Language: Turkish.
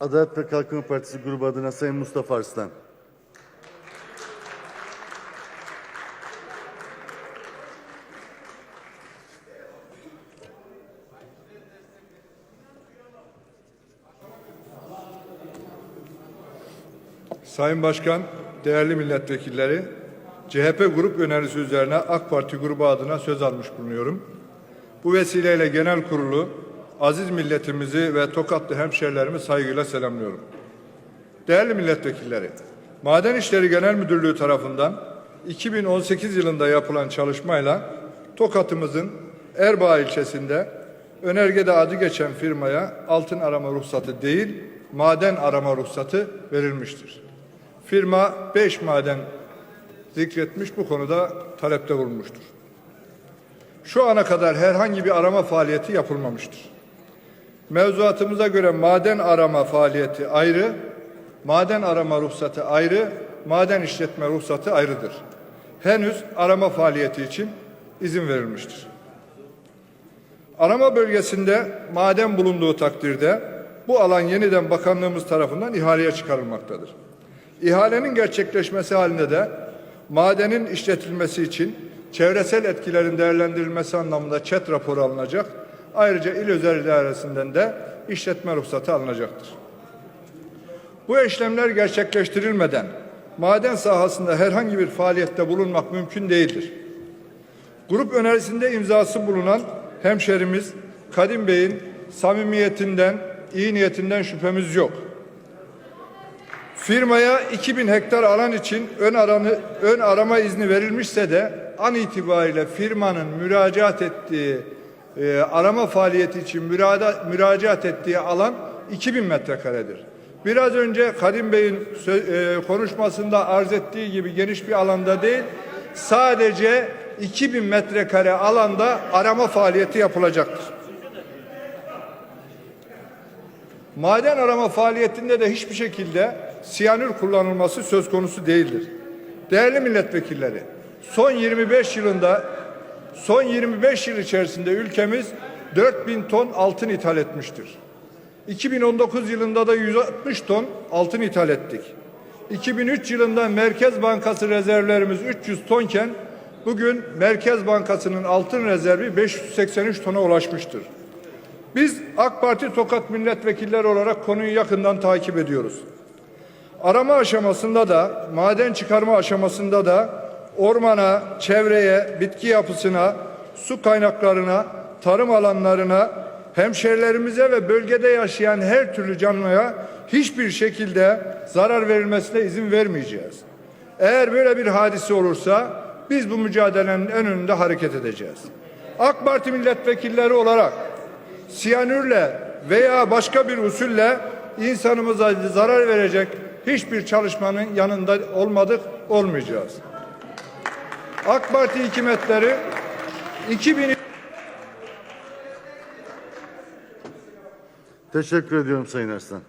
Adalet ve Kalkınma Partisi grubu adına Sayın Mustafa Arslan. Sayın Başkan, değerli milletvekilleri, CHP grup önerisi üzerine AK Parti grubu adına söz almış bulunuyorum. Bu vesileyle genel kurulu, aziz milletimizi ve Tokatlı hemşehrilerimi saygıyla selamlıyorum. Değerli milletvekilleri, Maden İşleri Genel Müdürlüğü tarafından 2018 yılında yapılan çalışmayla Tokat'ımızın Erbaa ilçesinde önergede adı geçen firmaya altın arama ruhsatı değil, maden arama ruhsatı verilmiştir. Firma 5 maden zikretmiş bu konuda talepte bulunmuştur. Şu ana kadar herhangi bir arama faaliyeti yapılmamıştır. Mevzuatımıza göre maden arama faaliyeti ayrı, maden arama ruhsatı ayrı, maden işletme ruhsatı ayrıdır. Henüz arama faaliyeti için izin verilmiştir. Arama bölgesinde maden bulunduğu takdirde bu alan yeniden bakanlığımız tarafından ihaleye çıkarılmaktadır. İhalenin gerçekleşmesi halinde de madenin işletilmesi için çevresel etkilerin değerlendirilmesi anlamında ÇED raporu alınacak. Ayrıca il özel idaresinden de işletme ruhsatı alınacaktır. Bu işlemler gerçekleştirilmeden maden sahasında herhangi bir faaliyette bulunmak mümkün değildir. Grup önerisinde imzası bulunan hemşerimiz Kadim Bey'in samimiyetinden, iyi niyetinden şüphemiz yok. Firmaya 2000 hektar alan için ön, aranı, ön arama izni verilmişse de an itibariyle firmanın müracaat ettiği e, arama faaliyeti için müracaat ettiği alan 2000 metrekaredir. Biraz önce Kadim Bey'in e, konuşmasında arz ettiği gibi geniş bir alanda değil, sadece 2000 metrekare alanda arama faaliyeti yapılacaktır. Maden arama faaliyetinde de hiçbir şekilde siyanür kullanılması söz konusu değildir. Değerli milletvekilleri, son 25 yılında son 25 yıl içerisinde ülkemiz 4000 ton altın ithal etmiştir. 2019 yılında da 160 ton altın ithal ettik. 2003 yılında Merkez Bankası rezervlerimiz 300 tonken bugün Merkez Bankası'nın altın rezervi 583 tona ulaşmıştır. Biz AK Parti Tokat milletvekilleri olarak konuyu yakından takip ediyoruz. Arama aşamasında da, maden çıkarma aşamasında da ormana, çevreye, bitki yapısına, su kaynaklarına, tarım alanlarına, hemşerilerimize ve bölgede yaşayan her türlü canlıya hiçbir şekilde zarar verilmesine izin vermeyeceğiz. Eğer böyle bir hadise olursa biz bu mücadelenin en önünde hareket edeceğiz. AK Parti milletvekilleri olarak siyanürle veya başka bir usulle insanımıza zarar verecek hiçbir çalışmanın yanında olmadık, olmayacağız. AK Parti hükümetleri 2000 Teşekkür ediyorum Sayın Arslan.